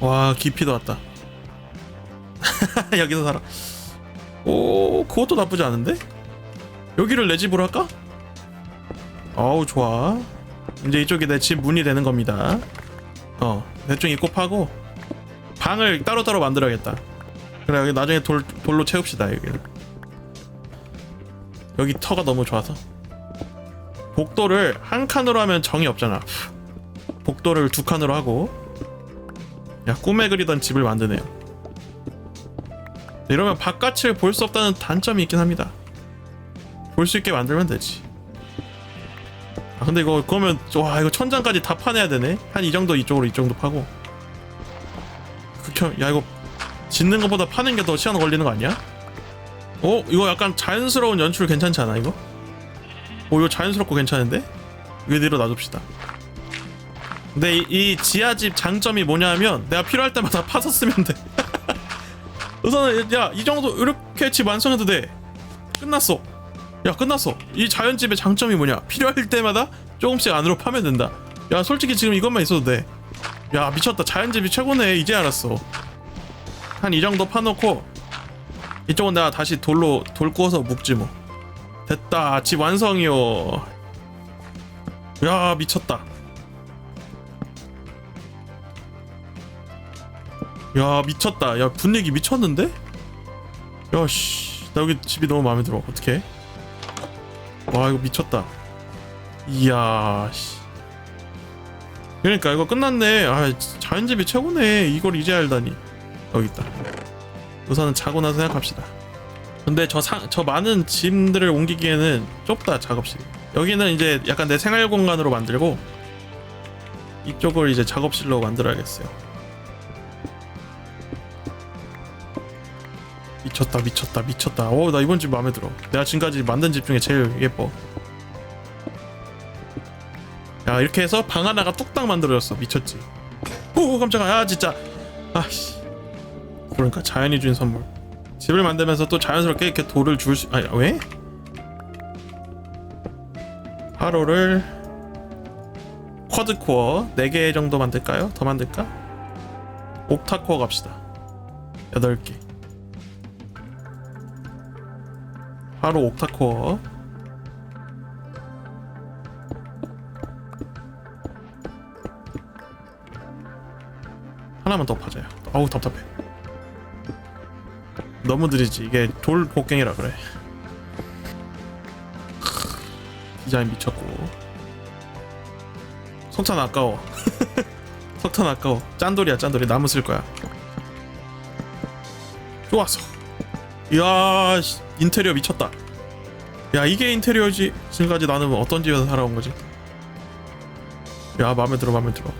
와 깊이도 왔다. 여기서 살아. 오 그것도 나쁘지 않은데? 여기를 내 집으로 할까? 어우 좋아. 이제 이쪽이 내 집 문이 되는 겁니다. 어 대충 입고 파고 방을 따로따로 만들어야겠다. 그래 여기 나중에 돌, 돌로 채웁시다 여기를 여기 터가 너무 좋아서. 복도를 한 칸으로 하면 정이 없잖아. 복도를 두 칸으로 하고 야 꿈에 그리던 집을 만드네요. 이러면 바깥을 볼 수 없다는 단점이 있긴 합니다. 볼 수 있게 만들면 되지. 아 근데 이거 그러면 와 이거 천장까지 다 파내야 되네? 한 이 정도 이쪽으로 이 정도 파고. 극혐 야 이거 짓는 것보다 파는 게 더 시간 걸리는 거 아니야? 어? 이거 약간 자연스러운 연출 괜찮지 않아 이거? 오 이거 자연스럽고 괜찮은데? 위로 놔둡시다 근데 이, 이 지하집 장점이 뭐냐면 내가 필요할 때마다 파서 쓰면 돼. 우선은 야이 정도 이렇게 집 완성해도 돼. 끝났어. 야 끝났어. 이 자연집의 장점이 뭐냐? 필요할 때마다 조금씩 안으로 파면 된다. 야 솔직히 지금 이것만 있어도 돼야 미쳤다. 자연집이 최고네. 이제 알았어. 한 이 정도 파놓고 이쪽은 내가 다시 돌로 돌 구워서 묵지 뭐. 됐다. 집 완성이요. 야 미쳤다 야 미쳤다. 야 분위기 미쳤는데? 야씨. 나 여기 집이 너무 마음에 들어. 어떡해? 와 이거 미쳤다. 이야 씨. 그러니까 이거 끝났네. 아 자연집이 최고네. 이걸 이제 알다니. 여기 있다. 우선은 자고 나서 생각합시다. 근데 저, 상, 저 많은 짐들을 옮기기에는 좁다 작업실. 여기는 이제 약간 내 생활 공간으로 만들고 이쪽을 이제 작업실로 만들어야겠어요 미쳤다 미쳤다 미쳤다. 오 나 이번 집 마음에 들어. 내가 지금까지 만든 집 중에 제일 예뻐. 야 이렇게 해서 방 하나가 뚝딱 만들어졌어. 미쳤지? 오 깜짝아. 야 진짜. 아씨. 그러니까 자연이 준 선물. 집을 만들면서 또 자연스럽게 이렇게 돌을 줄 수... 아니 왜? 하로를 쿼드코어 4개 정도 만들까요? 더 만들까? 옥타코어 갑시다. 8개 하로 옥타코어. 하나만 더 파자요. 어우 답답해. 너무 느리지. 이게 돌 곡괭이라 그래. 디자인 미쳤고. 석탄 아까워. 석탄 아까워. 짠돌이야 짠돌이. 나무 쓸 거야. 좋았어 이야 씨, 인테리어 미쳤다. 야 이게 인테리어지? 지금까지 나는 어떤 집에서 살아온 거지? 야 마음에 들어 마음에 들어